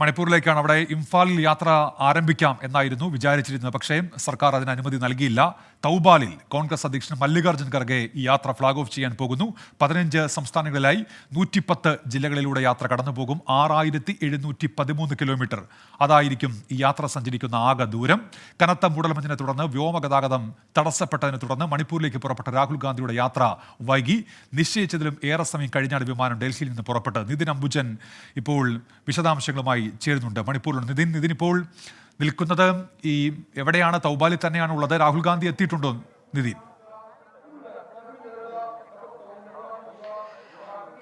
മണിപ്പൂരിലേക്കാണ് അവിടെ ഇംഫാലിൽ യാത്ര ആരംഭിക്കാം എന്നായിരുന്നു വിചാരിച്ചിരുന്നത്. പക്ഷേ സർക്കാർ അതിന് അനുമതി നൽകിയില്ല. തൗബാലിൽ കോൺഗ്രസ് അധ്യക്ഷൻ മല്ലികാർജുൻ ഖർഗെ ഈ യാത്ര ഫ്ളാഗ് ഓഫ് ചെയ്യാൻ പോകുന്നു. പതിനഞ്ച് സംസ്ഥാനങ്ങളിലായി നൂറ്റിപ്പത്ത് ജില്ലകളിലൂടെ യാത്ര കടന്നുപോകും. ആറായിരത്തി എഴുന്നൂറ്റി പതിമൂന്ന് കിലോമീറ്റർ. അതായിരിക്കും ഈ യാത്ര സഞ്ചരിക്കുന്ന ആകെ ദൂരം. കനത്ത മൂടൽമഞ്ഞിനെ തുടർന്ന് വ്യോമഗതാഗതം തടസ്സപ്പെട്ടതിനെ തുടർന്ന് മണിപ്പൂരിലേക്ക് പുറപ്പെട്ട രാഹുൽ ഗാന്ധിയുടെ യാത്ര വൈകി. നിശ്ചയിച്ചതിലും ഏറെ സമയം കഴിഞ്ഞാണ് വിമാനം ഡൽഹിയിൽ നിന്ന് പുറപ്പെട്ടത്. നിതിൻ അംബുജൻ ഇപ്പോൾ വിശദാംശങ്ങളുമായി ചേരുന്നുണ്ട്. മണിപ്പൂരിലുണ്ട്. നിതിൻ നിതിൻ ഇപ്പോൾ നിൽക്കുന്നത് ഈ എവിടെയാണ് തൗബാലിൽ തന്നെയാണ് ഉള്ളത് രാഹുൽ ഗാന്ധി എത്തിയിട്ടുണ്ടോ നിതിൻ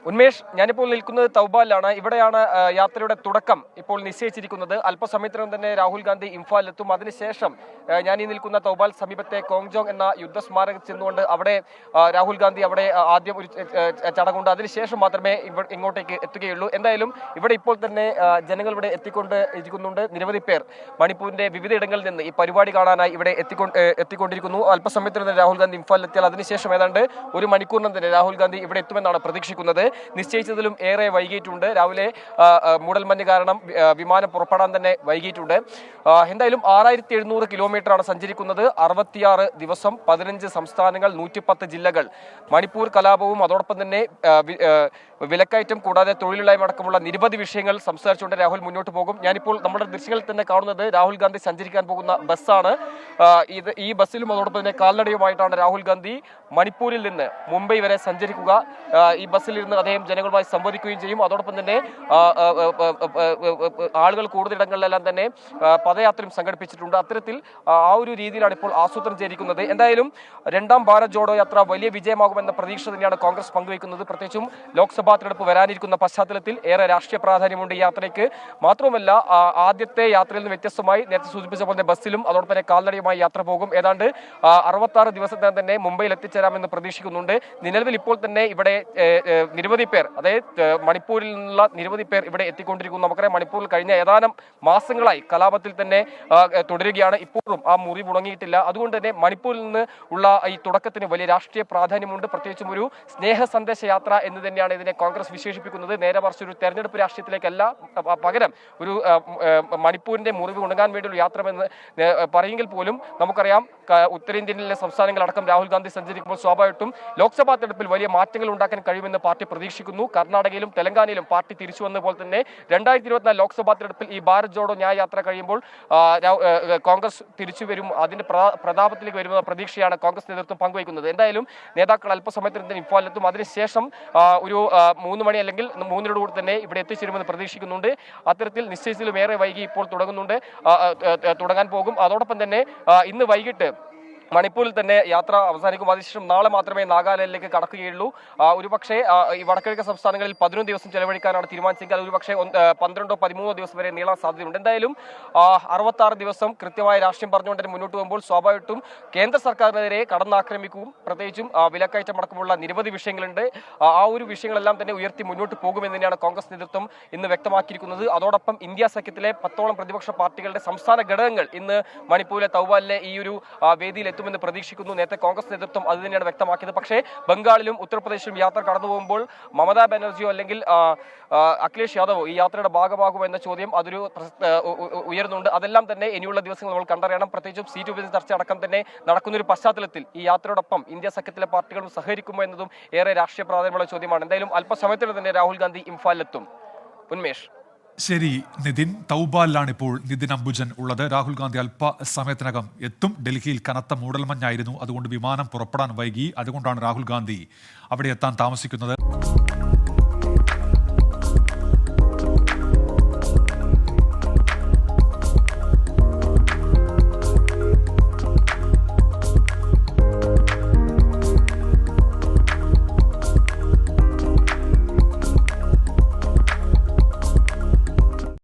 ഉന്മേഷ് ഞാനിപ്പോൾ നിൽക്കുന്നത് തൗബാലിലാണ്. ഇവിടെയാണ് യാത്രയുടെ തുടക്കം. ഇപ്പോൾ നിശ്ചയിച്ചിരിക്കുന്നത്. അല്പസമയത്തിനകം തന്നെ രാഹുൽ ഗാന്ധി ഇംഫാലിലെത്തും അതിനുശേഷം ഞാൻ ഈ നിൽക്കുന്ന തൗബാൽ സമീപത്തെ കോങ്ജോങ് എന്ന യുദ്ധസ്മാരകം ചെന്നുകൊണ്ട് അവിടെ രാഹുൽ ഗാന്ധി അവിടെ ആദ്യം ഒരു ചടങ്ങുണ്ട്. അതിനുശേഷം മാത്രമേ ഇങ്ങോട്ടേക്ക് എത്തുകയുള്ളൂ. എന്തായാലും ഇവിടെ ഇപ്പോൾ തന്നെ ജനങ്ങൾ ഇവിടെ എത്തിക്കൊണ്ട് ഇരിക്കുന്നുണ്ട് നിരവധി പേർ. മണിപ്പൂരിന്റെ വിവിധയിടങ്ങളിൽ നിന്ന് ഈ പരിപാടി കാണാനായി ഇവിടെ എത്തിക്കൊണ്ട് എത്തിക്കൊണ്ടിരിക്കുന്നു. അല്പസമയത്തിന് തന്നെ രാഹുൽ ഗാന്ധി ഇംഫാലിൽ എത്തിയാൽ അതിനുശേഷം ഏതാണ്ട് ഒരു മണിക്കൂറിനും തന്നെ രാഹുൽ ഗാന്ധി ഇവിടെ എത്തുമെന്നാണ് പ്രതീക്ഷിക്കുന്നത്. നിശ്ചയിച്ചതിലും ഏറെ വൈകിയിട്ടുണ്ട്. രാവിലെ മൂടൽമഞ്ഞ് കാരണം വിമാനം പുറപ്പെടാൻ തന്നെ വൈകിയിട്ടുണ്ട്. എന്തായാലും ആറായിരത്തി എഴുന്നൂറ് കിലോമീറ്ററാണ് സഞ്ചരിക്കുന്നത്. അറുപത്തിയാറ് ദിവസം പതിനഞ്ച് സംസ്ഥാനങ്ങൾ നൂറ്റിപ്പത്ത് ജില്ലകൾ. മണിപ്പൂർ കലാപവും അതോടൊപ്പം തന്നെ വിലക്കയറ്റം കൂടാതെ തൊഴിലില്ലായ്മ അടക്കമുള്ള നിരവധി വിഷയങ്ങൾ സംസാരിച്ചുകൊണ്ട് രാഹുൽ മുന്നോട്ട് പോകും. ഞാനിപ്പോൾ നമ്മുടെ ദൃശ്യങ്ങളിൽ തന്നെ കാണുന്നത് രാഹുൽ ഗാന്ധി സഞ്ചരിക്കാൻ പോകുന്ന ബസ്സാണ്. ഇത് ഈ ബസ്സിലും അതോടൊപ്പം തന്നെ കാൽനടയുമായിട്ടാണ് രാഹുൽ ഗാന്ധി മണിപ്പൂരിൽ നിന്ന് മുംബൈ വരെ സഞ്ചരിക്കുക. ഈ ബസ്സിൽ ഇരുന്ന് അദ്ദേഹം ജനങ്ങളുമായി സംവദിക്കുകയും ചെയ്യും. അതോടൊപ്പം തന്നെ ആളുകൾ കൂടുതലിടങ്ങളിലെല്ലാം തന്നെ പദയാത്രയും സംഘടിപ്പിച്ചിട്ടുണ്ട്. അത്തരത്തിൽ ആ ഒരു രീതിയിലാണ് ഇപ്പോൾ ആസൂത്രണം ചെയ്തിരിക്കുന്നത്. എന്തായാലും രണ്ടാം ഭാരത് ജോഡോ യാത്ര വലിയ വിജയമാകുമെന്ന പ്രതീക്ഷ തന്നെയാണ് കോൺഗ്രസ് പങ്കുവയ്ക്കുന്നത്. പ്രത്യേകിച്ചും ലോക്സഭാ തെരഞ്ഞെടുപ്പ് വരാനിരിക്കുന്ന പശ്ചാത്തലത്തിൽ ഏറെ രാഷ്ട്രീയ പ്രാധാന്യമുണ്ട് ഈ യാത്രയ്ക്ക്. മാത്രമല്ല ആദ്യത്തെ യാത്രയിൽ നിന്ന് വ്യത്യസ്തമായി നേരത്തെ സൂചിപ്പിച്ച പോലെ ബസ്സിലും അതോടൊപ്പം തന്നെ കാൽനടയുമായി യാത്ര പോകും. ഏതാണ്ട് അറുപത്തി ആറ് ദിവസത്തിനകം തന്നെ മുംബൈയിൽ എത്തിച്ചേരാമെന്ന് പ്രതീക്ഷിക്കുന്നുണ്ട്. നിലവിൽ ഇപ്പോൾ തന്നെ ഇവിടെ ഏ, നിരവധി പേർ അതായത് മണിപ്പൂരിൽ നിന്നുള്ള നിരവധി പേർ ഇവിടെ എത്തിക്കൊണ്ടിരിക്കുന്നു. നമുക്കറിയാം മണിപ്പൂരിൽ കഴിഞ്ഞ ഏതാനും മാസങ്ങളായി കലാപത്തിൽ തന്നെ തുടരുകയാണ്. ഇപ്പോഴും ആ മുറി മുടങ്ങിയിട്ടില്ല. അതുകൊണ്ട് തന്നെ മണിപ്പൂരിൽ നിന്ന് ഉള്ള ഈ തുടക്കത്തിന് വലിയ രാഷ്ട്രീയ പ്രാധാന്യമുണ്ട്. പ്രത്യേകിച്ചും ഒരു സ്നേഹ സന്ദേശ യാത്ര എന്ന് തന്നെയാണ് ഇതിനെ കോൺഗ്രസ് വിശേഷിപ്പിക്കുന്നത്. നേരെ മറിച്ച് ഒരു തെരഞ്ഞെടുപ്പ് രാഷ്ട്രീയത്തിലേക്കല്ല പകരം ഒരു മണിപ്പൂരിന്റെ മുറിവ് ഉണങ്ങാൻ വേണ്ടിയുള്ള യാത്രമെന്ന് പറയുമെങ്കിൽ പോലും നമുക്കറിയാം ഉത്തരേന്ത്യയിലെ സംസ്ഥാനങ്ങളടക്കം രാഹുൽ ഗാന്ധി സഞ്ചരിക്കുമ്പോൾ സ്വാഭാവികമായിട്ടും ലോക്സഭാ തെരഞ്ഞെടുപ്പിൽ വലിയ മാറ്റങ്ങൾ ഉണ്ടാക്കാൻ കഴിയുമെന്ന് പാർട്ടി പ്രതീക്ഷിക്കുന്നു. കർണാടകയിലും തെലങ്കാനയിലും പാർട്ടി തിരിച്ചു വന്ന പോലെ തന്നെ രണ്ടായിരത്തി ഇരുപത്തിനാല് ലോക്സഭാ തെരഞ്ഞെടുപ്പിൽ ഈ ഭാരത് ജോഡോ ന്യായ യാത്ര കഴിയുമ്പോൾ കോൺഗ്രസ് തിരിച്ചു വരും. അതിന്റെ പ്രതാപത്തിലേക്ക് വരുമെന്ന പ്രതീക്ഷയാണ് കോൺഗ്രസ് നേതൃത്വം പങ്കുവയ്ക്കുന്നത്. എന്തായാലും നേതാക്കൾ അല്പസമയത്തിന് തന്നെ ഇംഫാലിലെത്തും അതിനുശേഷം ഒരു മൂന്ന് മണി അല്ലെങ്കിൽ മൂന്നിനോട് കൂടി തന്നെ ഇവിടെ എത്തിച്ചേരുമെന്ന് പ്രതീക്ഷിക്കുന്നുണ്ട്. അത്തരത്തിൽ നിശ്ചയിച്ചതിലും ഏറെ വൈകി ഇപ്പോൾ തുടങ്ങുന്നുണ്ട്. തുടങ്ങാൻ പോകും. അതോടൊപ്പം തന്നെ ഇന്ന് വൈകിട്ട് മണിപ്പൂരിൽ തന്നെ യാത്ര അവസാനിക്കും. അതിനുശേഷം നാളെ മാത്രമേ നാഗാലാൻഡിലേക്ക് കടക്കുകയുള്ളൂ. ഒരുപക്ഷേ ഈ വടക്കിഴക്ക് സംസ്ഥാനങ്ങളിൽ പതിനൊന്ന് ദിവസം ചെലവഴിക്കാനാണ് തീരുമാനിച്ചെങ്കിൽ അത് ഒരുപക്ഷേ പന്ത്രണ്ടോ പതിമൂന്നോ ദിവസം വരെ നീളാൻ സാധ്യതയുണ്ട്. എന്തായാലും അറുപത്താറ് ദിവസം കൃത്യമായ രാഷ്ട്രീയം പറഞ്ഞുകൊണ്ട് തന്നെ മുന്നോട്ട് പോകുമ്പോൾ സ്വാഭാവികമായിട്ടും കേന്ദ്ര സർക്കാരിനെതിരെ കടന്നാക്രമിക്കും. പ്രത്യേകിച്ചും വിലക്കയറ്റം അടക്കമുള്ള നിരവധി വിഷയങ്ങളുണ്ട്. ആ ഒരു വിഷയങ്ങളെല്ലാം തന്നെ ഉയർത്തി മുന്നോട്ട് പോകുമെന്ന് തന്നെയാണ് കോൺഗ്രസ് നേതൃത്വം ഇന്ന് വ്യക്തമാക്കിയിരിക്കുന്നത്. അതോടൊപ്പം ഇന്ത്യ സഖ്യത്തിലെ പത്തോളം പ്രതിപക്ഷ പാർട്ടികളുടെ സംസ്ഥാന ഘടകങ്ങൾ ഇന്ന് മണിപ്പൂരിലെ തൗബാലിലെ ഈ ഒരു വേദിയിൽ എത്തുമെന്ന് പ്രതീക്ഷിക്കുന്നു. നേരത്തെ കോൺഗ്രസ് നേതൃത്വം അത് തന്നെയാണ് വ്യക്തമാക്കിയത്. പക്ഷേ ബംഗാളിലും ഉത്തർപ്രദേശിലും യാത്ര കടന്നു പോകുമ്പോൾ മമതാ ബാനർജിയോ അല്ലെങ്കിൽ അഖിലേഷ് യാദവോ ഈ യാത്രയുടെ ഭാഗമാകുമോ എന്ന ചോദ്യം അതൊരു പ്രസ- ആ, ഉ- ഉ- ഉയരുന്നുണ്ട്. അതെല്ലാം തന്നെ ഇനിയുള്ള ദിവസങ്ങൾ നമ്മൾ കണ്ടറിയണം. പ്രത്യേകിച്ചും സീറ്റ് വിഭജന ചർച്ച അടക്കം തന്നെ നടക്കുന്ന ഒരു പശ്ചാത്തലത്തിൽ ഈ യാത്രയോടൊപ്പം ഇന്ത്യ സഖ്യത്തിലെ പാർട്ടികളും സഹകരിക്കുമോ എന്നതും ഏറെ രാഷ്ട്രീയ പ്രാധാന്യമുള്ള ചോദ്യമാണ്. എന്തായാലും അല്പസമയത്തിന് തന്നെ രാഹുൽ ഗാന്ധി ഇംഫാലിലെത്തും. ഉന്മേഷ്. ശരി നിതിൻ തൗബാലിലാണ് ഇപ്പോൾ നിതിൻ അംബുജൻ ഉള്ളത്. രാഹുൽ ഗാന്ധി അല്പ സമയത്തിനകം എത്തും. ഡൽഹിയിൽ കനത്ത മൂടൽമഞ്ഞായിരുന്നു. അതുകൊണ്ട് വിമാനം പുറപ്പെടാൻ വൈകി. അതുകൊണ്ടാണ് രാഹുൽ ഗാന്ധി അവിടെ എത്താൻ താമസിക്കുന്നത്.